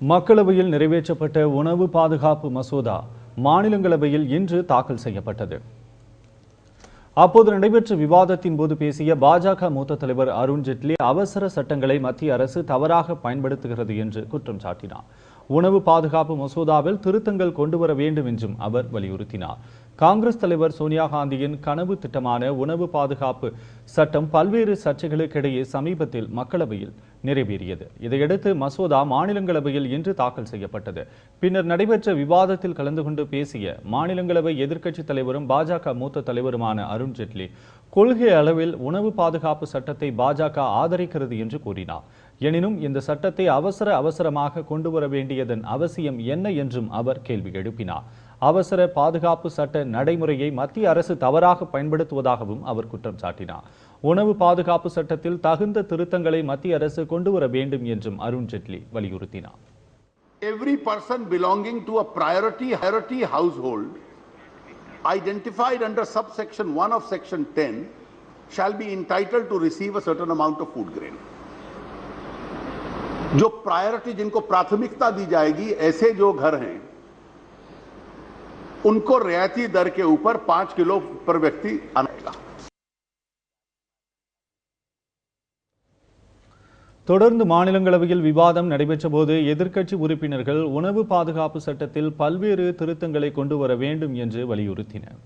மக்களவையில் நிறைவேற்றப்பட்ட உணவு பாதுகாப்பு மசோதா மாநிலங்களவையில் இன்று தாக்கல் செய்யப்பட்டது. அப்போது நடைபெற்ற விவாதத்தின் போது பேசிய பாஜக மூத்த தலைவர் அருண் ஜெட்லி அவசர சட்டங்களை மத்திய அரசு தவறாக பயன்படுத்துகிறது என்று குற்றம் சாட்டினார். உணவு பாதுகாப்பு மசோதாவில் திருத்தங்கள் கொண்டு வர வேண்டும் என்றும் அவர் வலியுறுத்தினார். காங்கிரஸ் தலைவர் சோனியா காந்தியின் கனவு திட்டமான உணவு பாதுகாப்பு சட்டம் பல்வேறு சர்ச்சைகளுக்கிடையே சமீபத்தில் மக்களவையில் நிறைவேறியது. இதையடுத்து மசோதா மாநிலங்களவையில் இன்று தாக்கல் செய்யப்பட்டது. பின்னர் நடைபெற்ற விவாதத்தில் கலந்து கொண்டு பேசிய மாநிலங்களவை எதிர்க்கட்சித் தலைவரும் பாஜக மூத்த தலைவருமான அருண் ஜெட்லி கொள்கை அளவில் உணவு பாதுகாப்பு சட்டத்தை பாஜக ஆதரிக்கிறது என்று கூறினார். எனினும் இந்த சட்டத்தை அவசர அவசரமாக கொண்டு வர வேண்டியதன் அவசியம் என்ன என்றும் அவர் கேள்வி எழுப்பினார். அவசர பாதுகாப்பு சட்ட நடைமுறையை மத்திய அரசு தவறாக பயன்படுத்துவதாகவும் அவர் குற்றம் சாட்டினார். உணவு பாதுகாப்பு சட்டத்தில் தகுந்த திருத்தங்களை மத்திய அரசு கொண்டு வர வேண்டும் என்றும் அருண் ஜெட்லி வலியுறுத்தினார். Every person belonging to a priority priority household identified under subsection 1 of section 10 shall be entitled to receive a certain amount of food grain. जो प्रायोरिटी जिनको प्राथमिकता दी जाएगी ऐसे जो घर हैं उनको रियायती दर के ऊपर पाँच किलो पर व्यक्ति आएगा தொடர்ந்து மாநிலங்களவையில் விவாதம் நடைபெற்றபோது எதிர்க்கட்சி உறுப்பினர்கள் உணவு பாதுகாப்பு சட்டத்தில் பல்வேறு திருத்தங்களை கொண்டு வர வேண்டும் என்று வலியுறுத்தினர்.